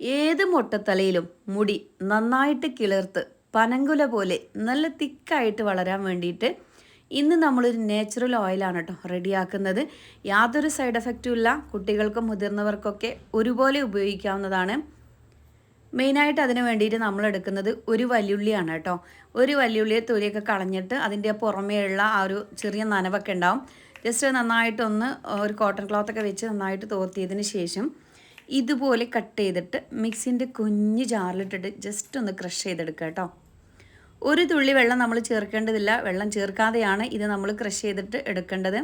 ഏത് മുട്ടത്തലയിലും മുടി നന്നായിട്ട് കിളിർത്ത് പനങ്കുല പോലെ നല്ല തിക്കായിട്ട് വളരാൻ വേണ്ടിയിട്ട് ഇന്ന് നമ്മളൊരു നാച്ചുറൽ ഓയിലാണ് കേട്ടോ റെഡിയാക്കുന്നത്. യാതൊരു സൈഡ് എഫക്റ്റും ഇല്ല. കുട്ടികൾക്കും മുതിർന്നവർക്കൊക്കെ ഒരുപോലെ ഉപയോഗിക്കാവുന്നതാണ്. മെയിനായിട്ട് അതിന് വേണ്ടിയിട്ട് നമ്മൾ എടുക്കുന്നത് ഒരു വല്യുള്ളിയാണ് കേട്ടോ ഒരു വല്യുള്ളിയെ തൊലിയൊക്കെ കളഞ്ഞിട്ട് അതിന്റെ പുറമേയുള്ള ആ ഒരു ചെറിയ നനവൊക്കെ ഉണ്ടാവും. ജസ്റ്റ് നന്നായിട്ടൊന്ന് ഒരു കോട്ടൺ ക്ലോത്തൊക്കെ വെച്ച് നന്നായിട്ട് തോർത്തിയതിന് ശേഷം ഇതുപോലെ കട്ട് ചെയ്തിട്ട് മിക്സിന്റെ കുഞ്ഞ് ജാറിലിട്ടിട്ട് ജസ്റ്റ് ഒന്ന് ക്രഷ് ചെയ്തെടുക്കുക കേട്ടോ ഒരു തുള്ളി വെള്ളം നമ്മൾ ചേർക്കേണ്ടതില്ല. വെള്ളം ചേർക്കാതെയാണ് ഇത് നമ്മൾ ക്രഷ് ചെയ്തിട്ട് എടുക്കേണ്ടത്.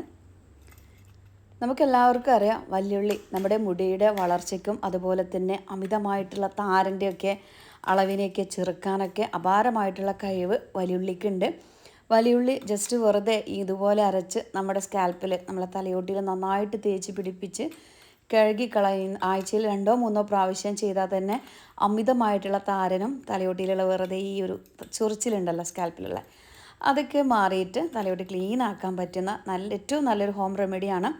നമുക്കെല്ലാവർക്കും അറിയാം വല്യുള്ളി നമ്മുടെ മുടിയുടെ വളർച്ചയ്ക്കും അതുപോലെ തന്നെ അമിതമായിട്ടുള്ള താരന്റെയൊക്കെ അളവിനെയൊക്കെ ചെറുക്കാനൊക്കെ അപാരമായിട്ടുള്ള കഴിവ് വലിയുള്ളിക്കുണ്ട്. വലിയുള്ളി ജസ്റ്റ് വെറുതെ ഇതുപോലെ അരച്ച് നമ്മുടെ സ്കാൽപ്പിൽ നമ്മളെ തലയോട്ടിയിൽ നന്നായിട്ട് തേച്ച് പിടിപ്പിച്ച് കഴുകി കളയുന്ന ആഴ്ചയിൽ രണ്ടോ മൂന്നോ പ്രാവശ്യം ചെയ്താൽ തന്നെ അമിതമായിട്ടുള്ള താരനും തലയോട്ടിയിലുള്ള വെറുതെ ഈ ഒരു ചൊറിച്ചിലുണ്ടല്ലോ സ്കാൽപ്പിലുള്ള. അതൊക്കെ മാറിയിട്ട് തലയോട്ടി ക്ലീൻ ആക്കാൻ പറ്റുന്ന നല്ല ഏറ്റവും നല്ലൊരു ഹോം റെമഡിയാണ്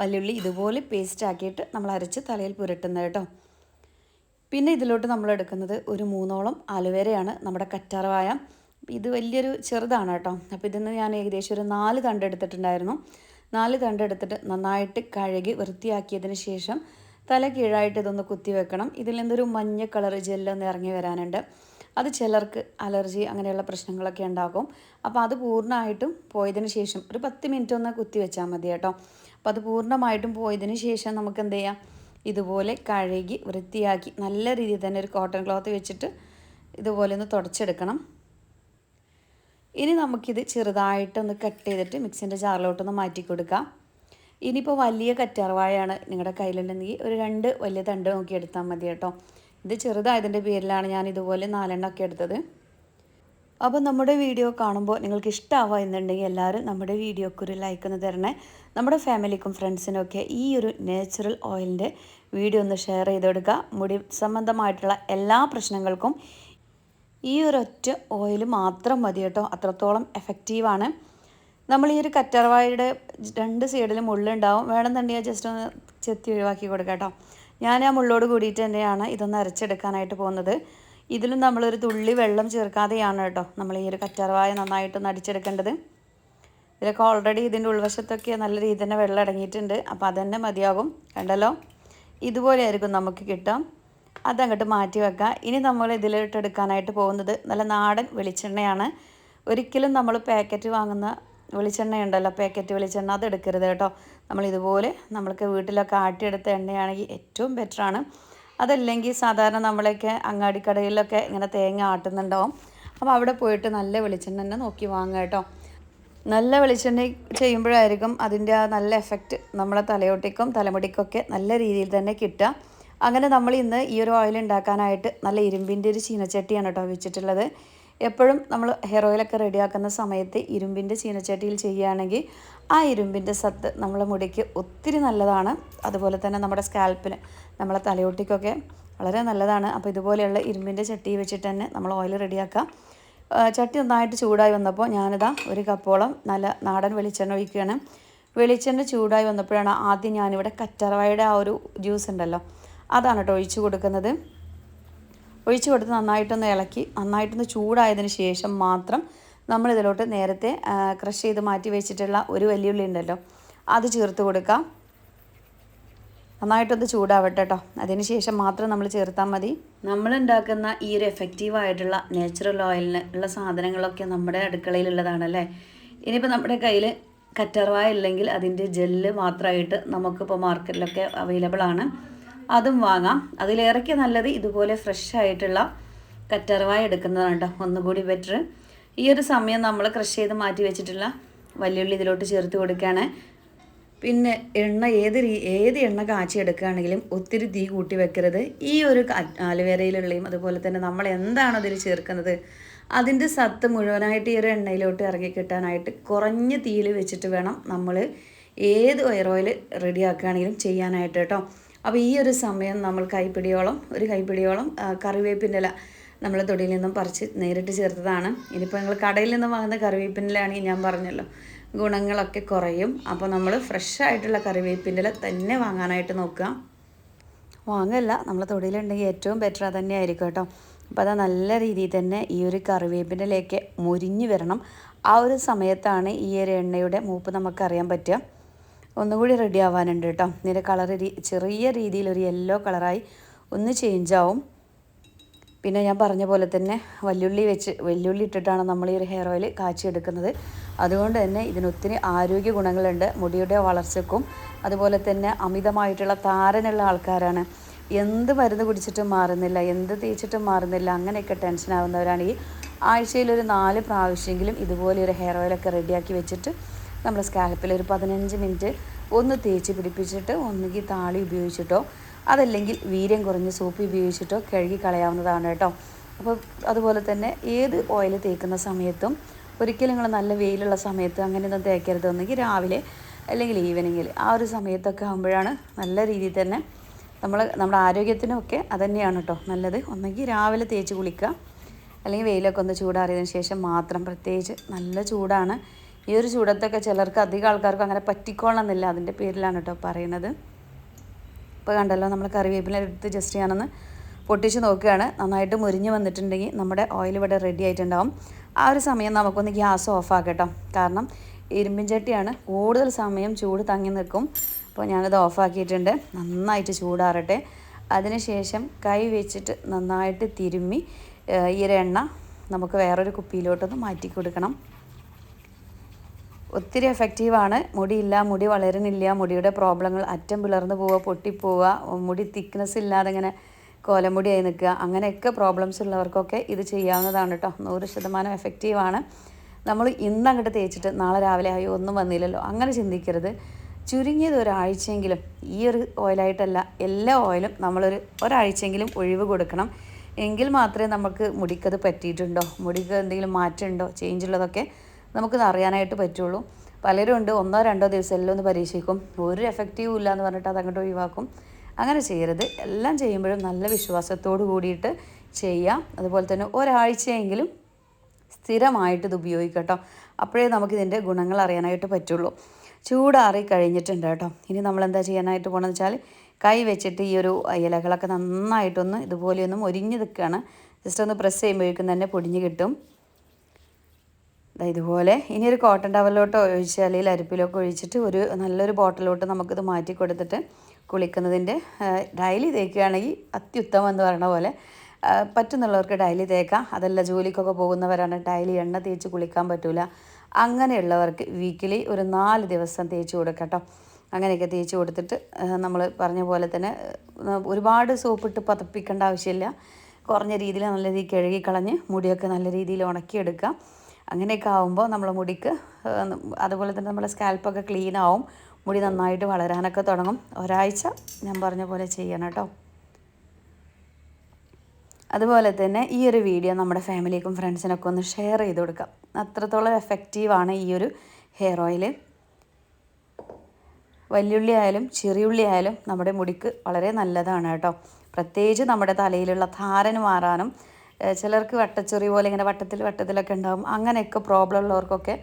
വല്യുള്ളി ഇതുപോലെ പേസ്റ്റ് ആക്കിയിട്ട് നമ്മൾ അരച്ച് തലയിൽ പുരട്ടുന്നത് കേട്ടോ. പിന്നെ ഇതിലോട്ട് നമ്മൾ എടുക്കുന്നത് ഒരു മൂന്നോളം അലുവേരയാണ് നമ്മുടെ കറ്റാർവായ. ഇത് വലിയൊരു ചെറുതാണ് കേട്ടോ. അപ്പോൾ ഇതിൽ നിന്ന് ഞാൻ ഏകദേശം ഒരു നാല് തണ്ട് എടുത്തിട്ടുണ്ടായിരുന്നു. നാല് തണ്ടെടുത്തിട്ട് നന്നായിട്ട് കഴുകി വൃത്തിയാക്കിയതിന് ശേഷം തല കീഴായിട്ട് ഇതൊന്ന് കുത്തി വെക്കണം. ഇതിൽ നിന്നൊരു മഞ്ഞ കളർ ജെല്ലൊന്ന് ഇറങ്ങി വരാനുണ്ട്. അത് ചിലർക്ക് അലർജി അങ്ങനെയുള്ള പ്രശ്നങ്ങളൊക്കെ ഉണ്ടാകും. അപ്പോൾ അത് പൂർണമായിട്ടും പോയതിന് ശേഷം ഒരു പത്ത് മിനിറ്റ് ഒന്ന് കുത്തി വെച്ചാൽ മതി കേട്ടോ. അപ്പോൾ അത് പൂർണമായിട്ടും പോയതിന് ശേഷം നമുക്ക് എന്ത് ചെയ്യാം? ഇതുപോലെ കഴുകി വൃത്തിയാക്കി നല്ല രീതിയിൽ തന്നെ ഒരു കോട്ടൺ ക്ലോത്ത് വെച്ചിട്ട് ഇതുപോലെ ഒന്ന് തുടച്ചെടുക്കണം. ഇനി നമുക്കിത് ചെറുതായിട്ടൊന്ന് കട്ട് ചെയ്തിട്ട് മിക്സിന്റെ ജാറിലോട്ടൊന്ന് മാറ്റി കൊടുക്കാം. ഇനിയിപ്പോൾ വലിയ കറ്റാർവാഴയാണ് നിങ്ങളുടെ കയ്യിലുണ്ടെങ്കിൽ ഒരു രണ്ട് വലിയ തണ്ട് നോക്കി എടുത്താൽ മതി കേട്ടോ. ഇത് ചെറുതായതിന്റെ പേരിലാണ് ഞാൻ ഇതുപോലെ നാലെണ്ണം ഒക്കെ എടുത്തത്. അപ്പോൾ നമ്മുടെ വീഡിയോ കാണുമ്പോൾ നിങ്ങൾക്ക് ഇഷ്ടമാവുക എന്നുണ്ടെങ്കിൽ എല്ലാവരും നമ്മുടെ വീഡിയോക്ക് ഒരു ലൈക്ക് ഒന്ന് തരണേ. നമ്മുടെ ഫാമിലിക്കും ഫ്രണ്ട്സിനൊക്കെ ഈ ഒരു നാച്ചുറൽ ഓയിലിന്റെ വീഡിയോ ഒന്ന് ഷെയർ ചെയ്ത് കൊടുക്കുക. മുടി സംബന്ധമായിട്ടുള്ള എല്ലാ പ്രശ്നങ്ങൾക്കും ഈ ഒരൊറ്റ ഓയിൽ മാത്രം മതി കേട്ടോ. അത്രത്തോളം എഫക്റ്റീവാണ് നമ്മൾ ഈ ഒരു കറ്റർവായുടെ രണ്ട് സൈഡിലും മുള്ളുണ്ടാവും വേണമെന്നുണ്ടെങ്കിൽ ജസ്റ്റ് ഒന്ന് ചെത്തി ഒഴിവാക്കി കൊടുക്കാം കേട്ടോ. ഞാൻ ആ മുള്ളോട് കൂടിയിട്ട് തന്നെയാണ് ഇതൊന്ന് അരച്ചെടുക്കാനായിട്ട് പോകുന്നത്. ഇതിലും നമ്മളൊരു തുള്ളി വെള്ളം ചേർക്കാതെയാണ് കേട്ടോ നമ്മൾ ഈ ഒരു കറ്റാർവായ നന്നായിട്ടൊന്ന് അടിച്ചെടുക്കേണ്ടത് ഇതിലൊക്കെ ഓൾറെഡി ഇതിന്റെ ഉൾവശത്തൊക്കെ നല്ല രീതിയിൽ തന്നെ വെള്ളം അടങ്ങിയിട്ടുണ്ട് അപ്പോൾ അതുതന്നെ മതിയാകും. കണ്ടല്ലോ? ഇതുപോലെ ആയിരിക്കും നമുക്ക് കിട്ടാം. അതങ്ങോട്ട് മാറ്റി വെക്കാം. ഇനി നമ്മൾ ഇതിലിട്ടെടുക്കാനായിട്ട് പോകുന്നത് നല്ല നാടൻ വെളിച്ചെണ്ണയാണ്. ഒരിക്കലും നമ്മൾ പാക്കറ്റ് വാങ്ങുന്ന വെളിച്ചെണ്ണ ഉണ്ടല്ലോ പാക്കറ്റ് വെളിച്ചെണ്ണ അത് എടുക്കരുത് കേട്ടോ. നമ്മൾ ഇതുപോലെ നമ്മൾക്ക് വീട്ടിലൊക്കെ ആട്ടിയെടുത്ത എണ്ണയാണെങ്കിൽ ഏറ്റവും ബെറ്ററാണ് അതല്ലെങ്കിൽ സാധാരണ നമ്മളൊക്കെ അങ്ങാടിക്കടയിലൊക്കെ ഇങ്ങനെ തേങ്ങ ആട്ടുന്നുണ്ടാവും. അപ്പോൾ അവിടെ പോയിട്ട് നല്ല വെളിച്ചെണ്ണ തന്നെ നോക്കി വാങ്ങുക കേട്ടോ. നല്ല വെളിച്ചെണ്ണ ചെയ്യുമ്പോഴായിരിക്കും അതിന്റെ ആ നല്ല എഫക്റ്റ് നമ്മളെ തലയോട്ടിക്കും തലമുടിക്കൊക്കെ നല്ല രീതിയിൽ തന്നെ കിട്ടുക. അങ്ങനെ നമ്മൾ ഇന്ന് ഈ ഒരു ഓയിൽ ഉണ്ടാക്കാനായിട്ട് നല്ല ഇരുമ്പിന്റെ ഒരു ചീനച്ചട്ടിയാണ് കേട്ടോ വെച്ചിട്ടുള്ളത്. എപ്പോഴും നമ്മൾ ഹെയർ ഓയിലൊക്കെ റെഡിയാക്കുന്ന സമയത്ത് ഇരുമ്പിന്റെ ചീനച്ചട്ടിയിൽ ചെയ്യുകയാണെങ്കിൽ ആ ഇരുമ്പിന്റെ സത്ത് നമ്മളെ മുടിക്ക് ഒത്തിരി നല്ലതാണ്. അതുപോലെ തന്നെ നമ്മുടെ സ്കാൽപ്പിന് നമ്മളെ തലയോട്ടിക്കൊക്കെ വളരെ നല്ലതാണ്. അപ്പോൾ ഇതുപോലെയുള്ള ഇരുമ്പിന്റെ ചട്ടി വെച്ചിട്ട് തന്നെ നമ്മൾ ഓയിൽ റെഡിയാക്കാം ചട്ടി നന്നായിട്ട് ചൂടായി വന്നപ്പോൾ ഞാനിതാ ഒരു കപ്പോളം നല്ല നാടൻ വെളിച്ചെണ്ണ ഒഴിക്കുകയാണ്. വെളിച്ചെണ്ണ ചൂടായി വന്നപ്പോഴാണ് ആദ്യം ഞാനിവിടെ കറ്ററവായുടെ ആ ഒരു ജ്യൂസ് ഉണ്ടല്ലോ അതാണ് കേട്ടോ ഒഴിച്ചു കൊടുക്കുന്നത്. ഒഴിച്ചു കൊടുത്ത് നന്നായിട്ടൊന്ന് ഇളക്കി നന്നായിട്ടൊന്ന് ചൂടായതിന് ശേഷം മാത്രം നമ്മൾ ഇതിലോട്ട് നേരത്തെ ക്രഷ് ചെയ്ത് മാറ്റി വെച്ചിട്ടുള്ള ഒരു വലിയുള്ളി ഉണ്ടല്ലോ അത് ചേർത്ത് കൊടുക്കാം. നന്നായിട്ടൊന്ന് ചൂടാവട്ടെ കേട്ടോ അതിന് ശേഷം മാത്രം നമ്മൾ ചേർത്താൽ മതി. നമ്മൾ ഉണ്ടാക്കുന്ന ഈ ഒരു എഫക്റ്റീവായിട്ടുള്ള നാച്ചുറൽ ഓയിലിന് ഉള്ള സാധനങ്ങളൊക്കെ നമ്മുടെ അടുക്കളയിലുള്ളതാണല്ലേ? ഇനിയിപ്പോൾ നമ്മുടെ കയ്യിൽ കറ്റർവായ ഇല്ലെങ്കിൽ അതിന്റെ ജെല്ല് മാത്രമായിട്ട് നമുക്കിപ്പോൾ മാർക്കറ്റിലൊക്കെ അവൈലബിൾ ആണ്. അതും വാങ്ങാം. അതിലേറെക്ക് നല്ലത് ഇതുപോലെ ഫ്രഷ് ആയിട്ടുള്ള കറ്റർവായ എടുക്കുന്നതാണ് കേട്ടോ. ഒന്നുകൂടി ബെറ്റർ ഈ ഒരു സമയം നമ്മൾ ക്രഷ് ചെയ്ത് മാറ്റി വെച്ചിട്ടുള്ള വലിയുള്ളി ഇതിലോട്ട് ചേർത്ത് കൊടുക്കുകയാണ് പിന്നെ എണ്ണ ഏത് രീ ഏത് എണ്ണ കാച്ചി എടുക്കുകയാണെങ്കിലും ഒത്തിരി തീ കൂട്ടി വെക്കരുത്. ഈ ഒരു ആലുവേരയിലുള്ളയും അതുപോലെ തന്നെ നമ്മൾ എന്താണോ അതിൽ ചേർക്കുന്നത് അതിന്റെ സത്ത് മുഴുവനായിട്ട് ഈ ഒരു എണ്ണയിലോട്ട് ഇറങ്ങി കിട്ടാനായിട്ട് കുറഞ്ഞ തീയിൽ വെച്ചിട്ട് വേണം നമ്മൾ ഏത് വയർ ഓയിൽ റെഡിയാക്കുകയാണെങ്കിലും ചെയ്യാനായിട്ട് കേട്ടോ. അപ്പോൾ ഈ ഒരു സമയം നമ്മൾ കൈപ്പിടിയോളം ഒരു കൈപ്പിടിയോളം കറിവേപ്പിന്റെ ഇല നമ്മൾ തൊടിയിൽ നിന്നും പറിച്ച് നേരിട്ട് ചേർത്തതാണ്. ഇനിയിപ്പോൾ നിങ്ങൾ കടയിൽ നിന്നും വാങ്ങുന്ന കറിവേപ്പിന്റെ ഇലയാണെങ്കിൽ ഞാൻ പറഞ്ഞല്ലോ ഗുണങ്ങളൊക്കെ കുറയും. അപ്പോൾ നമ്മൾ ഫ്രഷ് ആയിട്ടുള്ള കറിവേപ്പിന്റെ ഇല തന്നെ വാങ്ങാനായിട്ട് നോക്കുക. വാങ്ങല്ല നമ്മൾ തൊടിയിലുണ്ടെങ്കിൽ ഏറ്റവും ബെറ്റർ അത് തന്നെ ആയിരിക്കും കേട്ടോ. അപ്പോൾ അത് നല്ല രീതിയിൽ തന്നെ ഈ ഒരു കറിവേപ്പിന്റെ ലേക്ക് മുരിഞ്ഞു വരണം. ആ ഒരു സമയത്താണ് ഈ ഒരു എണ്ണയുടെ മൂപ്പ് നമുക്കറിയാൻ പറ്റുക. ഒന്നുകൂടി റെഡി ആവാനുണ്ട് കേട്ടോ ഇതിന്റെ കളർ ചെറിയ രീതിയിൽ ഒരു യെല്ലോ കളറായി ഒന്ന് ചേഞ്ച് ആവും. പിന്നെ ഞാൻ പറഞ്ഞ പോലെ തന്നെ വല്ലുള്ളി വെച്ച് വെല്ലുള്ളി ഇട്ടിട്ടാണ് നമ്മൾ ഈ ഒരു ഹെയർ ഓയിൽ കാച്ചിയെടുക്കുന്നത്. അതുകൊണ്ട് തന്നെ ഇതിന് ഒത്തിരി ആരോഗ്യ ഗുണങ്ങളുണ്ട്. മുടിയുടെ വളർച്ചക്കും അതുപോലെ തന്നെ അമിതമായിട്ടുള്ള താരനുള്ള ആൾക്കാരാണ്. എന്ത് മരുന്ന് കുടിച്ചിട്ടും മാറുന്നില്ല എന്ത് തേച്ചിട്ടും മാറുന്നില്ല അങ്ങനെയൊക്കെ ടെൻഷൻ ആവുന്നവരാണെങ്കിൽ ആഴ്ചയിൽ ഒരു നാല് പ്രാവശ്യമെങ്കിലും ഇതുപോലെ ഒരു ഹെയർ ഓയിലൊക്കെ റെഡിയാക്കി വെച്ചിട്ട് നമ്മൾ സ്കാൽപ്പിൽ ഒരു പതിനഞ്ച് മിനിറ്റ് ഒന്ന് തേച്ച് പിടിപ്പിച്ചിട്ട് ഒന്നുകിൽ താളി ഉപയോഗിച്ചിട്ടോ അതല്ലെങ്കിൽ വീര്യം കുറഞ്ഞ സോപ്പ് ഉപയോഗിച്ചിട്ടോ കഴുകി കളയാവുന്നതാണ് കേട്ടോ. അപ്പോൾ അതുപോലെ തന്നെ ഏത് ഓയിൽ തേക്കുന്ന സമയത്തും ഒരിക്കലും നിങ്ങൾ നല്ല വെയിലുള്ള സമയത്ത് അങ്ങനെയൊന്നും തേക്കരുത്. ഒന്നെങ്കിൽ രാവിലെ അല്ലെങ്കിൽ ഈവനിങ്ങിൽ ആ ഒരു സമയത്തൊക്കെ ആകുമ്പോഴാണ് നല്ല രീതിയിൽ തന്നെ നമ്മൾ നമ്മുടെ ആരോഗ്യത്തിനൊക്കെ അതുതന്നെയാണ് കേട്ടോ നല്ലത്. ഒന്നെങ്കിൽ രാവിലെ തേച്ച് കുളിക്കുക അല്ലെങ്കിൽ വെയിലൊക്കെ ഒന്ന് ചൂടാറിയതിന് ശേഷം മാത്രം പ്രത്യേകിച്ച് നല്ല ചൂടാണ്. ഈ ഒരു ചൂടത്തൊക്കെ ചിലർക്ക് അധികം ആൾക്കാർക്ക് അങ്ങനെ പറ്റിക്കോളണമെന്നില്ല. അതിന്റെ പേരിലാണ് കേട്ടോ പറയുന്നത്. ഇപ്പോൾ കണ്ടല്ലോ നമ്മൾ കറിവേപ്പില എടുത്ത് ജസ്റ്റ് ഞാനൊന്ന് പൊട്ടിച്ച് നോക്കുകയാണ്. നന്നായിട്ട് മുരിഞ്ഞ് വന്നിട്ടുണ്ടെങ്കിൽ നമ്മുടെ ഓയിൽ ഇവിടെ റെഡി ആയിട്ടുണ്ടാവും. ആ ഒരു സമയം നമുക്കൊന്ന് ഗ്യാസ് ഓഫ് ആക്കട്ടോ. കാരണം ഇരുമ്പിൻ ചട്ടിയാണ് കൂടുതൽ സമയം ചൂട് തങ്ങി നിൽക്കും. അപ്പോൾ ഞാനത് ഓഫാക്കിയിട്ടുണ്ട് നന്നായിട്ട് ചൂടാറട്ടെ. അതിനുശേഷം കൈ വെച്ചിട്ട് നന്നായിട്ട് തിരുമ്മി ഈ ഒരു എണ്ണ നമുക്ക് വേറൊരു കുപ്പിയിലോട്ടൊന്ന് മാറ്റി കൊടുക്കണം. ഒത്തിരി എഫക്റ്റീവാണ് മുടിയില്ല മുടി വളരുന്നില്ല മുടിയുടെ പ്രോബ്ലങ്ങൾ അറ്റം പിളർന്നു പോവുക പൊട്ടിപ്പോവുക മുടി തിക്നെസ് ഇല്ലാതെ ഇങ്ങനെ കോലമുടിയായി നിൽക്കുക അങ്ങനെയൊക്കെ പ്രോബ്ലംസ് ഉള്ളവർക്കൊക്കെ ഇത് ചെയ്യാവുന്നതാണ് കേട്ടോ. നൂറ് ശതമാനം എഫക്റ്റീവാണ് നമ്മൾ ഇന്ന് അങ്ങോട്ട് തേച്ചിട്ട് നാളെ രാവിലെ ആയി ഒന്നും വന്നില്ലല്ലോ. അങ്ങനെ ചിന്തിക്കരുത്. ചുരുങ്ങിയത് ഒരാഴ്ചയെങ്കിലും ഈ ഒരു ഓയിലായിട്ടല്ല എല്ലാ ഓയിലും നമ്മളൊരു ഒരാഴ്ചയെങ്കിലും ഒഴിവ് കൊടുക്കണം. എങ്കിൽ മാത്രമേ നമുക്ക് മുടിക്കത് പറ്റിയിട്ടുണ്ടോ? മുടിക്ക് എന്തെങ്കിലും മാറ്റമുണ്ടോ? ചേഞ്ച് ഉള്ളതൊക്കെ നമുക്കിത് അറിയാനായിട്ട് പറ്റുള്ളൂ. പലരും ഉണ്ട് ഒന്നോ രണ്ടോ ദിവസം എല്ലാം ഒന്ന് പരീക്ഷിക്കും. ഒരു എഫക്റ്റീവും ഇല്ല എന്ന് പറഞ്ഞിട്ട് അത് അങ്ങോട്ട് ഒഴിവാക്കും. അങ്ങനെ ചെയ്യരുത്. എല്ലാം ചെയ്യുമ്പോഴും നല്ല വിശ്വാസത്തോട് കൂടിയിട്ട് ചെയ്യാം. അതുപോലെ തന്നെ ഒരാഴ്ചയെങ്കിലും സ്ഥിരമായിട്ട് ഇത് ഉപയോഗിക്കട്ടോ അപ്പോഴേ നമുക്കിതിന്റെ ഗുണങ്ങൾ അറിയാനായിട്ട് പറ്റുള്ളൂ. ചൂടാറി കഴിഞ്ഞിട്ടുണ്ട് കേട്ടോ. ഇനി നമ്മൾ എന്താ ചെയ്യാനായിട്ട് പോകണമെന്ന് വെച്ചാൽ കൈ വെച്ചിട്ട് ഈ ഒരു ഇലകളൊക്കെ നന്നായിട്ടൊന്ന് ഇതുപോലെയൊന്നും ഒരിഞ്ഞ് നിൽക്കുകയാണ്. ജസ്റ്റ് ഒന്ന് പ്രസ് ചെയ്യുമ്പോഴേക്കും തന്നെ പൊടിഞ്ഞ് കിട്ടും. ഇതുപോലെ ഇനി ഒരു കോട്ടൺ ടവലിലോട്ടോ ഒഴിച്ച് അല്ലെങ്കിൽ അരിപ്പിലൊക്കെ ഒഴിച്ചിട്ട് ഒരു നല്ലൊരു ബോട്ടിലോട്ട് നമുക്കിത് മാറ്റി കൊടുത്തിട്ട് കുളിക്കുന്നതിന്റെ ഡയലി തേക്കുകയാണെങ്കിൽ അത്യുത്തമം എന്ന് പറയുന്ന പോലെ പറ്റുന്നുള്ളവർക്ക് ഡയലി തേക്കാം. അതല്ല ജോലിക്കൊക്കെ പോകുന്നവരാണ് ഡയലി എണ്ണ തേച്ച് കുളിക്കാൻ പറ്റില്ല അങ്ങനെയുള്ളവർക്ക് വീക്കിലി ഒരു നാല് ദിവസം തേച്ച് കൊടുക്കട്ടോ അങ്ങനെയൊക്കെ തേച്ച് കൊടുത്തിട്ട് നമ്മൾ പറഞ്ഞ പോലെ തന്നെ ഒരുപാട് സോപ്പിട്ട് പതപ്പിക്കേണ്ട ആവശ്യമില്ല. കുറഞ്ഞ രീതിയിൽ നല്ല രീതിയിൽ കഴുകി കളഞ്ഞ് മുടിയൊക്കെ നല്ല രീതിയിൽ ഉണക്കിയെടുക്കാം. അങ്ങനെയൊക്കെ ആകുമ്പോൾ നമ്മളെ മുടിക്ക് അതുപോലെ തന്നെ നമ്മുടെ സ്കാൽപ്പൊക്കെ ക്ലീൻ ആവും. മുടി നന്നായിട്ട് വളരാനൊക്കെ തുടങ്ങും. ഒരാഴ്ച ഞാൻ പറഞ്ഞ പോലെ ചെയ്യണം കേട്ടോ അതുപോലെ തന്നെ ഈ ഒരു വീഡിയോ നമ്മുടെ ഫാമിലിക്കും ഫ്രണ്ട്സിനൊക്കെ ഒന്ന് ഷെയർ ചെയ്ത് കൊടുക്കാം. അത്രത്തോളം എഫക്റ്റീവാണ് ഈ ഒരു ഹെയർ ഓയിൽ വലിയുള്ളി ആയാലും ചെറിയുള്ളി ആയാലും നമ്മുടെ മുടിക്ക് വളരെ നല്ലതാണ് കേട്ടോ പ്രത്യേകിച്ച് നമ്മുടെ തലയിലുള്ള ധാരന് മാറാനും ചിലർക്ക് വട്ടച്ചൊറി പോലെ ഇങ്ങനെ വട്ടത്തിൽ വട്ടത്തിലൊക്കെ ഉണ്ടാകും അങ്ങനെയൊക്കെ പ്രോബ്ലം ഉള്ളവർക്കൊക്കെ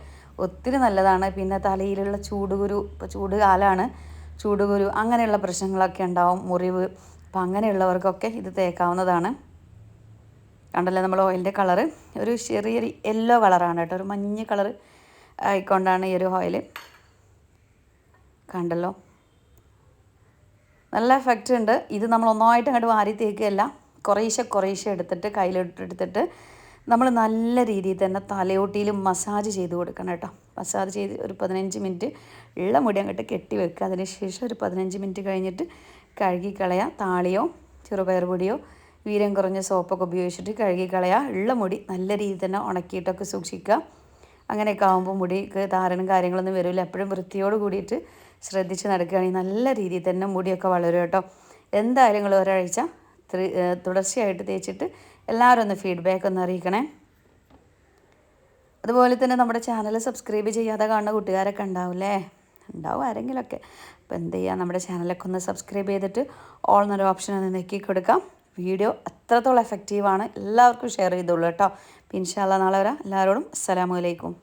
ഒത്തിരി നല്ലതാണ്. പിന്നെ തലയിലുള്ള ചൂടുകുരു ഇപ്പോൾ ചൂട് കാലമാണ് ചൂടുകുരു അങ്ങനെയുള്ള പ്രശ്നങ്ങളൊക്കെ ഉണ്ടാവും. മുറിവ് അപ്പം അങ്ങനെയുള്ളവർക്കൊക്കെ ഇത് തേക്കാവുന്നതാണ്. കണ്ടല്ലേ നമ്മൾ ഓയിലിന്റെ കളറ് ഒരു ചെറിയ യെല്ലോ കളറാണ് കേട്ടോ. ഒരു മഞ്ഞ കളറ് ആയിക്കൊണ്ടാണ് ഈ ഒരു ഓയിൽ കണ്ടല്ലോ? നല്ല എഫക്റ്റ് ഉണ്ട്. ഇത് നമ്മൾ ഒന്നായിട്ട് അങ്ങോട്ട് വാരി തേക്കുകയല്ല. കുറേശ്ശെ കുറേശ്ശെ എടുത്തിട്ട് കയ്യിലിട്ടെടുത്തിട്ട് നമ്മൾ നല്ല രീതിയിൽ തന്നെ തലയോട്ടിയിൽ മസാജ് ചെയ്ത് കൊടുക്കണം കേട്ടോ. മസാജ് ചെയ്ത് ഒരു പതിനഞ്ച് മിനിറ്റ് ഉള്ള മുടി അങ്ങോട്ട് കെട്ടി വെക്കുക. അതിനുശേഷം ഒരു പതിനഞ്ച് മിനിറ്റ് കഴിഞ്ഞിട്ട് കഴുകി കളയുക താളിയോ ചെറുപയർ പൊടിയോ വീരം കുറഞ്ഞ സോപ്പൊക്കെ ഉപയോഗിച്ചിട്ട് കഴുകി കളയുക ഉള്ള മുടി നല്ല രീതിയിൽ തന്നെ ഉണക്കിയിട്ടൊക്കെ സൂക്ഷിക്കുക. അങ്ങനെയൊക്കെ ആകുമ്പോൾ മുടിക്ക് താരനും കാര്യങ്ങളൊന്നും വരില്ല. എപ്പോഴും വൃത്തിയോട് കൂടിയിട്ട് ശ്രദ്ധിച്ച് നടക്കുകയാണെങ്കിൽ നല്ല രീതിയിൽ തന്നെ മുടിയൊക്കെ വളരും കേട്ടോ. എന്തായാലും നിങ്ങൾ ഒരാഴ്ച തുടർച്ചയായിട്ട് തേച്ചിട്ട് എല്ലാവരും ഒന്ന് ഫീഡ്ബാക്ക് ഒന്ന് അറിയിക്കണേ. അതുപോലെ തന്നെ നമ്മുടെ ചാനൽ സബ്സ്ക്രൈബ് ചെയ്യാതെ കാണുന്ന കൂട്ടുകാരൊക്കെ ഉണ്ടാവില്ലേ? ഉണ്ടാവും ആരെങ്കിലുമൊക്കെ അപ്പോൾ എന്ത് ചെയ്യുക നമ്മുടെ ചാനലൊക്കെ ഒന്ന് സബ്സ്ക്രൈബ് ചെയ്തിട്ട് ഓൾ എന്നൊരു ഓപ്ഷൻ ഒന്ന് നെക്കി കൊടുക്കാം. വീഡിയോ അത്രത്തോളം എഫക്റ്റീവാണ് എല്ലാവർക്കും ഷെയർ ചെയ്തോളൂ കേട്ടോ. പിൻഷാല്ല നാളെ വരാം. എല്ലാവരോടും അസ്സലാമലൈക്കും